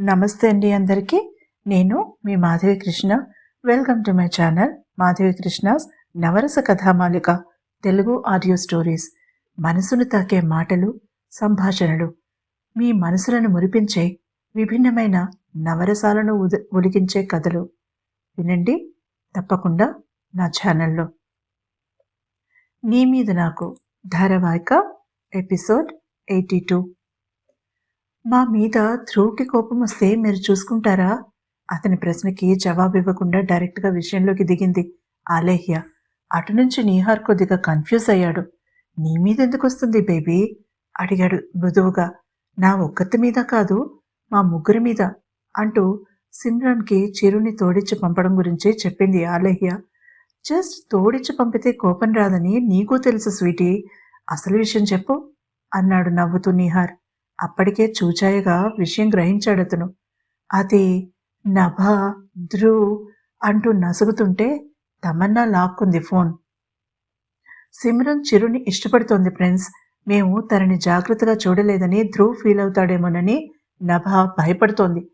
నమస్తే అండి అందరికీ. నేను మీ Madhavi Krishna. Welcome to my channel Madhavi Krishna's Navarasa Kathamalika Telugu audio stories. మనసును తాకే మాటలు సంభాషణలు. మీ మనసులను మురిపించే విభిన్నమైన నవరసాలను ఉద ఉలికించే కథలు. వినండి తప్పకుండా నా ఛానల్లో నీ మీద నాకు ధారావాహిక ఎపిసోడ్ ఎయిటీ టూ. మా మీద ధ్రువుకి కోపం వస్తే మీరు చూసుకుంటారా? అతని ప్రశ్నకి జవాబు ఇవ్వకుండా డైరెక్ట్గా విషయంలోకి దిగింది ఆలేహ్య అటు నుంచి నీహార్ కొద్దిగా కన్ఫ్యూజ్ అయ్యాడు. నీ మీద ఎందుకు వస్తుంది బేబీ? అడిగాడు మృదువుగా. నా ఒక్కతి మీద కాదు మా ముగ్గురి మీద అంటూ సిమ్రాన్కి చిరుని తోడిచ్చి పంపడం గురించి చెప్పింది ఆలేహ్య జస్ట్ తోడిచ్చి పంపితే కోపం రాదని నీకు తెలుసు స్వీటీ. అసలు విషయం చెప్పు అన్నాడు నవ్వుతూ నిహార్. అప్పటికే చూచాయగా విషయం గ్రహించాడు అతను. అది నభ ధ్రువ్ అంటూ నసుగుతుంటే తమన్నా లాక్కుంది ఫోన్. సిమ్రన్ చిరుని ఇష్టపడుతోంది ఫ్రెండ్స్. మేము తనని జాగ్రత్తగా చూడలేదని ధ్రువ్ ఫీల్ అవుతాడేమోనని నభ భయపడుతోంది.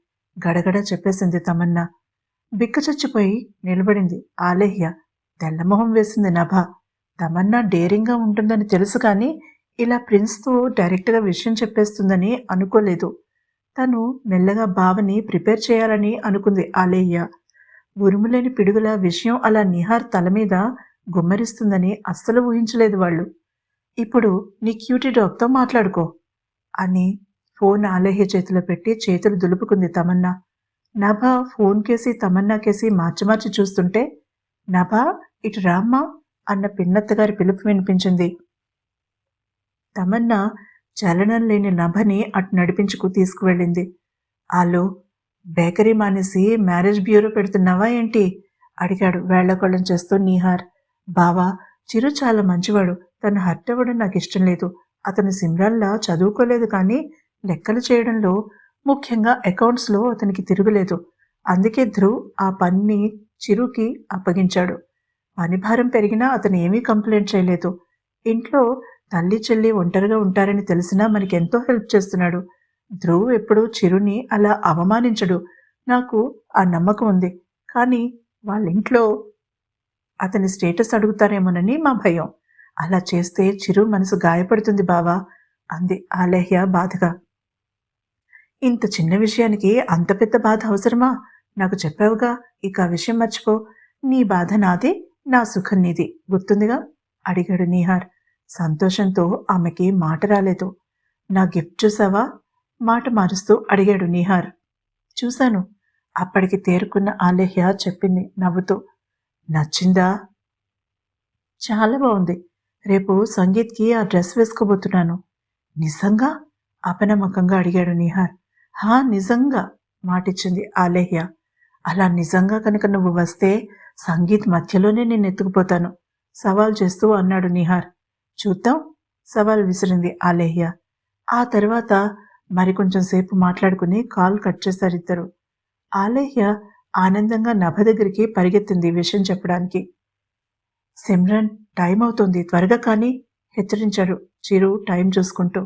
గడగడ చెప్పేసింది తమన్నా. బిక్కచచ్చిపోయి నిలబడింది ఆలేహ్య. తెల్లమొహం వేసింది నభ. తమన్నా డేరింగ్గా ఉంటుందని తెలుసు కానీ ఇలా ప్రిన్స్తో డైరెక్ట్గా విషయం చెప్పేస్తుందని అనుకోలేదు. తను మెల్లగా బావని ప్రిపేర్ చేయాలని అనుకుంది ఆలయ్య. ఉరుములేని పిడుగుల విషయం అలా నిహార్ తల మీద గుమ్మరిస్తుందని అస్సలు ఊహించలేదు వాళ్ళు. ఇప్పుడు నీ క్యూటీ డాగ్తో మాట్లాడుకో అని ఫోన్ ఆలేహ్య చేతిలో పెట్టి చేతులు దులుపుకుంది తమన్నా. నభ ఫోన్ కేసి తమన్నా కేసి మార్చి మార్చి చూస్తుంటే నభ ఇటు రామ్మా అన్న పిన్నత్తగారి పిలుపు వినిపించింది. తమన్నా చలనం లేని నభని అటు నడిపించుకు తీసుకువెళ్ళింది. ఆలో బేకరీ మానేసి మ్యారేజ్ బ్యూరో పెడుతున్నావా ఏంటి? అడిగాడు వేళ్ళకొళ్ళం చేస్తూ నీహార్. బావా చిరు చాలా మంచివాడు. తను హర్ట్ అవ్వడం నాకు ఇష్టం లేదు. అతను సిమ్రాన్లా చదువుకోలేదు కానీ లెక్కలు చేయడంలో ముఖ్యంగా అకౌంట్స్లో అతనికి తిరుగులేదు. అందుకే ధ్రువ్ ఆ పనిని చిరుకి అప్పగించాడు. పనిభారం పెరిగినా అతను ఏమీ కంప్లైంట్ చేయలేదు. ఇంట్లో తల్లి చెల్లి ఒంటరిగా ఉంటారని తెలిసినా మనకెంతో హెల్ప్ చేస్తున్నాడు. ధ్రువ్ ఎప్పుడూ చిరుని అలా అవమానించడు. నాకు ఆ నమ్మకం ఉంది. కానీ వాళ్ళ ఇంట్లో అతని స్టేటస్ అడుగుతారేమోనని మా భయం. అలా చేస్తే చిరు మనసు గాయపడుతుంది బావా అంది ఆలేహ్య బాధగా. ఇంత చిన్న విషయానికి అంత పెద్ద బాధ అవసరమా? నాకు చెప్పావుగా ఇక ఆ విషయం మర్చిపో. నీ బాధ నాది నా సుఖం నీది. గుర్తుందిగా? అడిగాడు నీహార్. సంతోషంతో ఆమెకి మాట రాలేదు. నా గిఫ్ట్ చూసావా? మాట మారుస్తూ అడిగాడు నిహార్. చూశాను. అప్పటికి తేరుకున్న ఆలేహ్య చెప్పింది నవ్వుతూ. నచ్చిందా? చాలా బాగుంది. రేపు సంగీత్కి ఆ డ్రెస్ వేసుకోబోతున్నాను. నిజంగా? అపనమ్మకంగా అడిగాడు నిహార్. హా నిజంగా? మాటిచ్చింది ఆలేహ్య. అలా నిజంగా కనుక నువ్వు వస్తే సంగీత్ మధ్యలోనే నేను ఎత్తుకుపోతాను సవాల్ చేస్తూ అన్నాడు నిహార్. చూద్దాం. సవాల్ విసిరింది ఆలేహ్య ఆ తర్వాత మరికొంచెం సేపు మాట్లాడుకుని కాల్ కట్ చేశారు ఇద్దరు. ఆలేహ్య ఆనందంగా నభ దగ్గరికి పరిగెత్తింది విషయం చెప్పడానికి. సిమ్రన్ టైం అవుతుంది త్వరగా కానీ హెచ్చరించాడు చిరు టైం చూసుకుంటూ.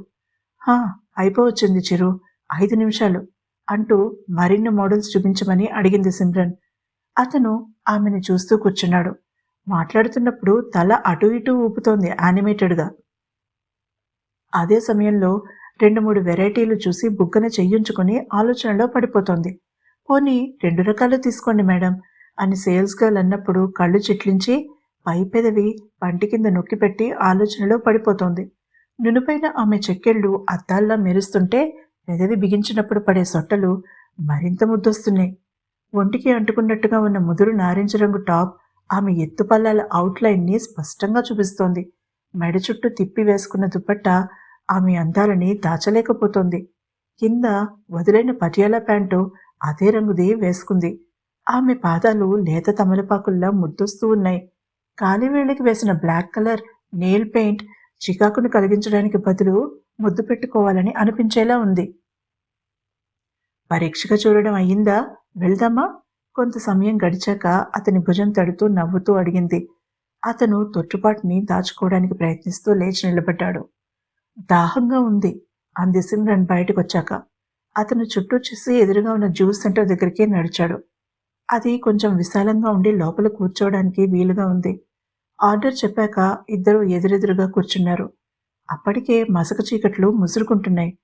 హా అయిపోవచ్చింది చిరు ఐదు నిమిషాలు అంటూ మరిన్ని మోడల్స్ చూపించమని అడిగింది సిమ్రన్. అతను ఆమెను చూస్తూ కూర్చున్నాడు. మాట్లాడుతున్నప్పుడు తల అటు ఇటు ఊపుతోంది యానిమేటెడ్గా. అదే సమయంలో రెండు మూడు వెరైటీలు చూసి బుగ్గన చెయ్యించుకుని ఆలోచనలో పడిపోతోంది. పోనీ రెండు రకాలు తీసుకోండి మేడం అని సేల్స్ గర్ల్ అన్నప్పుడు కళ్ళు చిట్లించి పై పెదవి పంటి కింద నొక్కిపెట్టి ఆలోచనలో పడిపోతోంది. నునుపైన ఆమె చెక్కెళ్ళు అద్దాల్లా మెరుస్తుంటే పెదవి బిగించినప్పుడు పడే సొట్టలు మరింత ముద్దొస్తున్నాయి. ఒంటికి అంటుకున్నట్టుగా ఉన్న ముదురు నారింజ రంగు టాప్ ఆమె ఎత్తుపల్లాల అవుట్లైన్ని స్పష్టంగా చూపిస్తోంది. మెడ చుట్టూ తిప్పి వేసుకున్న దుపట్ట ఆమె అందాలని దాచలేకపోతోంది. కింద వదిలైన పటియాల ప్యాంటు అదే రంగుది వేసుకుంది. ఆమె పాదాలు లేత తమలపాకుల్లా ముద్దొస్తూ ఉన్నాయి. కాలివేళ్ళకి వేసిన బ్లాక్ కలర్ నెయిల్ పెయింట్ చికాకును కలిగించడానికి బదులు ముద్దు పెట్టుకోవాలని అనిపించేలా ఉంది. పరీక్షగా చూడడం అయ్యిందా? వెళ్దామా? కొంత సమయం గడిచాక అతని భుజం తడుతూ నవ్వుతూ అడిగింది. అతను తొట్టుపాటుని దాచుకోవడానికి ప్రయత్నిస్తూ లేచి నిలబడ్డాడు. దాహంగా ఉంది. అంది సిమ్రన్ బయటకు వచ్చాక అతను చుట్టూ చూసి ఎదురుగా ఉన్న జ్యూస్ సెంటర్ దగ్గరికి నడిచాడు. అది కొంచెం విశాలంగా ఉండి లోపల కూర్చోవడానికి వీలుగా ఉంది. ఆర్డర్ చెప్పాక ఇద్దరు ఎదురెదురుగా కూర్చున్నారు. అప్పటికే మసక చీకట్లు ముసురుకుంటున్నాయి.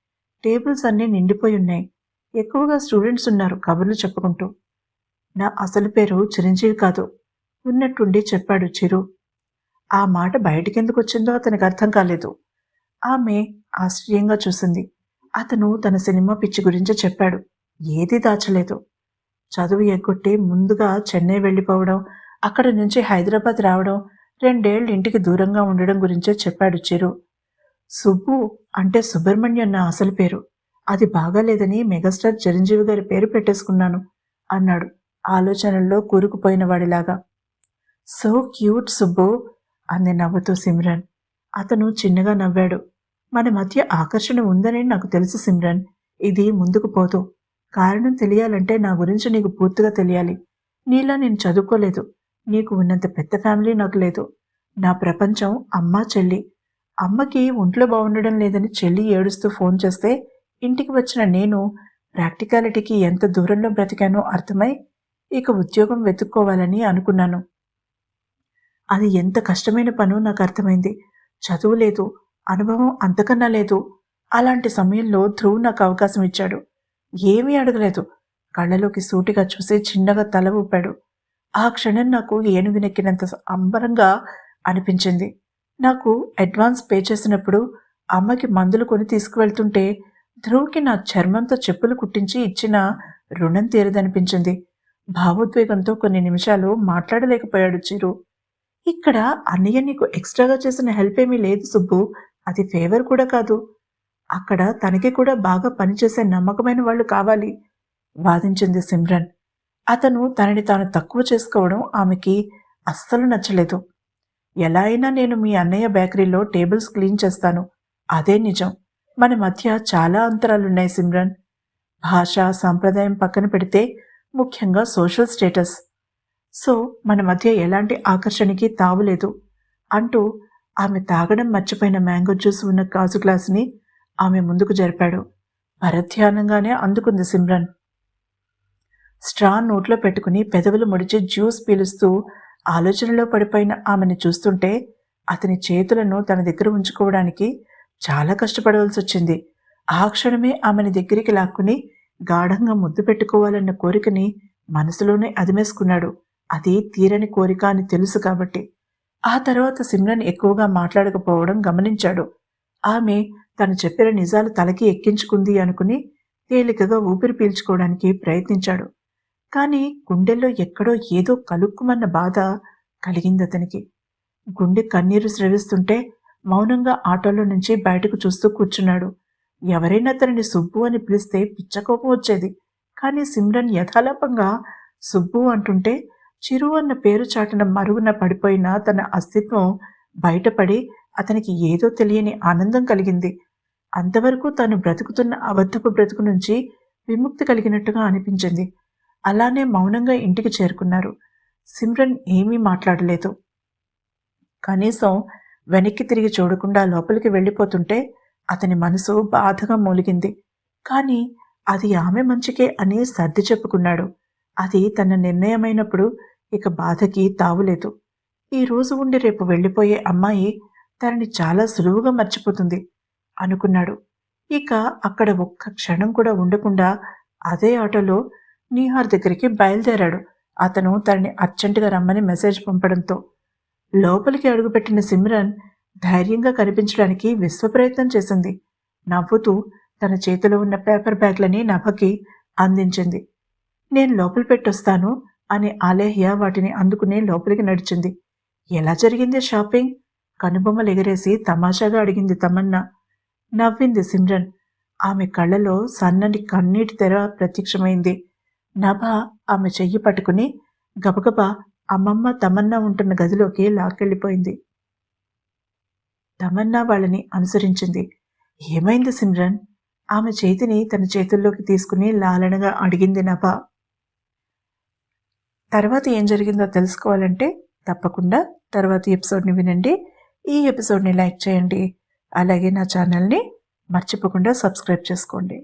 టేబుల్స్ అన్నీ నిండిపోయి ఉన్నాయి. ఎక్కువగా స్టూడెంట్స్ ఉన్నారు కబుర్లు చెప్పుకుంటూ. నా అసలు పేరు చిరంజీవి కాదు. ఉన్నట్టుండి చెప్పాడు చిరు. ఆ మాట బయటికెందుకు వచ్చిందో అతనికి అర్థం కాలేదు. ఆమె ఆశ్చర్యంగా చూసింది. అతను తన సినిమా పిచ్చి గురించి చెప్పాడు. ఏది దాచలేదు. చదువు ఎగ్గొట్టి ముందుగా చెన్నై వెళ్ళిపోవడం అక్కడ నుంచి హైదరాబాద్ రావడం రెండేళ్ళు ఇంటికి దూరంగా ఉండడం గురించే చెప్పాడు చిరు. సుబ్బు అంటే సుబ్రహ్మణ్యం నా అసలు పేరు. అది బాగాలేదని మెగాస్టార్ చిరంజీవి గారి పేరు పెట్టేసుకున్నాను అన్నాడు. ఆలోచనల్లో కూరుకుపోయిన వాడిలాగా. సో క్యూట్ సుబ్బు అంది నవ్వుతూ సిమ్రన్. అతను చిన్నగా నవ్వాడు. మన మధ్య ఆకర్షణ ఉందని నాకు తెలుసు సిమ్రన్. ఇది ముందుకు పోదు కారణం తెలియాలంటే నా గురించి నీకు పూర్తిగా తెలియాలి. నీలా నేను చదువుకోలేదు. నీకు ఉన్నంత పెద్ద ఫ్యామిలీ నాకు లేదు. నా ప్రపంచం అమ్మ చెల్లి. అమ్మకి ఒంట్లో బాగుండడం లేదని చెల్లి ఏడుస్తూ ఫోన్ చేస్తే ఇంటికి వచ్చిన నేను ప్రాక్టికాలిటీకి ఎంత దూరంలో బ్రతికానో అర్థమై ఇక ఉద్యోగం వెతుక్కోవాలని అనుకున్నాను. అది ఎంత కష్టమైన పనో నాకు అర్థమైంది. చదువు లేదు అనుభవం అంతకన్నా లేదు. అలాంటి సమయంలో ధ్రువ్ నాకు అవకాశం ఇచ్చాడు. ఏమీ అడగలేదు. కళ్ళలోకి సూటిగా చూసి చిన్నగా తల ఊపాడు. ఆ క్షణం నాకు ఏనుగునెక్కినంత అంబరంగా అనిపించింది. నాకు అడ్వాన్స్ పే చేసినప్పుడు అమ్మకి మందులు కొని తీసుకువెళ్తుంటే ధ్రువ్కి నా చర్మంతో చెప్పులు కుట్టించి ఇచ్చిన రుణం తీరదనిపించింది. భావోద్వేగంతో కొన్ని నిమిషాలు మాట్లాడలేకపోయాడు చిరు. ఇక్కడ అన్నయ్య నీకు ఎక్స్ట్రాగా చేసిన హెల్ప్ ఏమీ లేదు సుబ్బు. అది ఫేవర్ కూడా కాదు. అక్కడ తనకి కూడా బాగా పనిచేసే నమ్మకమైన వాళ్ళు కావాలి వాదించింది సిమ్రన్. అతను తనని తాను తక్కువ చేసుకోవడం ఆమెకి అస్సలు నచ్చలేదు. ఎలా అయినా నేను మీ అన్నయ్య బేకరీలో టేబుల్స్ క్లీన్ చేస్తాను. అదే నిజం. మన మధ్య చాలా అంతరాలున్నాయి సిమ్రన్. భాష సాంప్రదాయం పక్కన పెడితే ముఖ్యంగా సోషల్ స్టేటస్ సో మన మధ్య ఎలాంటి ఆకర్షణకి తావులేదు అంటూ ఆమె తాగడం మర్చిపోయిన మ్యాంగో జ్యూస్ ఉన్న గాజు గ్లాసుని ఆమె ముందుకు జరిపాడు. పరధ్యానంగానే అందుకుంది సిమ్రన్. స్ట్రా నోట్లో పెట్టుకుని పెదవులు ముడిచి జ్యూస్ పీలుస్తూ ఆలోచనలో పడిపోయిన ఆమెను చూస్తుంటే అతని చేతులను తన దగ్గర ఉంచుకోవడానికి చాలా కష్టపడవలసి వచ్చింది ఆ క్షణమే ఆమెని దగ్గరికి లాక్కుని గాఢంగా ముద్దు పెట్టుకోవాలన్న కోరికని మనసులోనే అదిమేసుకున్నాడు. అది తీరని కోరిక అని తెలుసు కాబట్టి. ఆ తర్వాత సిమ్రన్ ఎక్కువగా మాట్లాడకపోవడం గమనించాడు. ఆమె తను చెప్పిన నిజాలు తలకి ఎక్కించుకుంది అనుకుని తేలికగా ఊపిరి పీల్చుకోవడానికి ప్రయత్నించాడు. కానీ గుండెల్లో ఎక్కడో ఏదో కలుక్కుమన్న బాధ కలిగింది అతనికి. గుండె కన్నీరు స్రవిస్తుంటే మౌనంగా ఆటోలో నుంచి బయటకు చూస్తూ కూర్చున్నాడు. ఎవరైనా తనని సుబ్బు అని పిలిస్తే పిచ్చకోపం వచ్చేది. కానీ సిమ్రన్ యథాలాపంగా సుబ్బు అంటుంటే చిరు అన్న పేరు చాటున మరుగున పడిపోయిన తన అస్తిత్వం బయటపడి అతనికి ఏదో తెలియని ఆనందం కలిగింది. అంతవరకు తాను బ్రతుకుతున్న అబద్ధపు బ్రతుకు నుంచి విముక్తి కలిగినట్టుగా అనిపించింది. అలానే మౌనంగా ఇంటికి చేరుకున్నారు. సిమ్రన్ ఏమీ మాట్లాడలేదు. కనీసం వెనక్కి తిరిగి చూడకుండా లోపలికి వెళ్ళిపోతుంటే అతని మనసు బాధగా మూలిగింది. కానీ అది ఆమె మంచికే అని సర్ది చెప్పుకున్నాడు. అది తన నిర్ణయమైనప్పుడు ఇక బాధకి తావులేదు. ఈ రోజు ఉండి రేపు వెళ్ళిపోయే అమ్మాయి తనని చాలా సులువుగా మర్చిపోతుంది అనుకున్నాడు. ఇక అక్కడ ఒక్క క్షణం కూడా ఉండకుండా అదే ఆటోలో నీహార్ దగ్గరికి బయలుదేరాడు. అతను తనని అర్జెంటుగా రమ్మని మెసేజ్ పంపడంతో. లోపలికి అడుగుపెట్టిన సిమ్రన్ ధైర్యంగా కనిపించడానికి విశ్వప్రయత్నం చేసింది. నవ్వుతూ తన చేతిలో ఉన్న పేపర్ బ్యాగ్లని నభకి అందించింది. నేను లోపల పెట్టొస్తాను అని ఆలేహ్య వాటిని అందుకుని లోపలికి నడిచింది. ఎలా జరిగింది షాపింగ్? కనుబొమ్మలు ఎగరేసి తమాషాగా అడిగింది తమన్నా. నవ్వింది సిమ్రన్ ఆమె కళ్ళలో సన్నని కన్నీటి తెర ప్రత్యక్షమైంది. నభ ఆమె చెయ్యి పట్టుకుని గబగబా అమ్మమ్మ తమన్నా ఉంటున్న గదిలోకి లాక్కెళ్ళిపోయింది. తమన్నా వాళ్ళని అనుసరించింది. ఏమైంది సిమ్రన్? ఆమె చేతిని తన చేతుల్లోకి తీసుకుని లాలనగా అడిగింది నభ. తర్వాత ఏం జరిగిందో తెలుసుకోవాలంటే తప్పకుండా తర్వాత ఎపిసోడ్ని వినండి. ఈ ఎపిసోడ్ని లైక్ చేయండి. అలాగే నా ఛానల్ని మర్చిపోకుండా సబ్స్క్రైబ్ చేసుకోండి.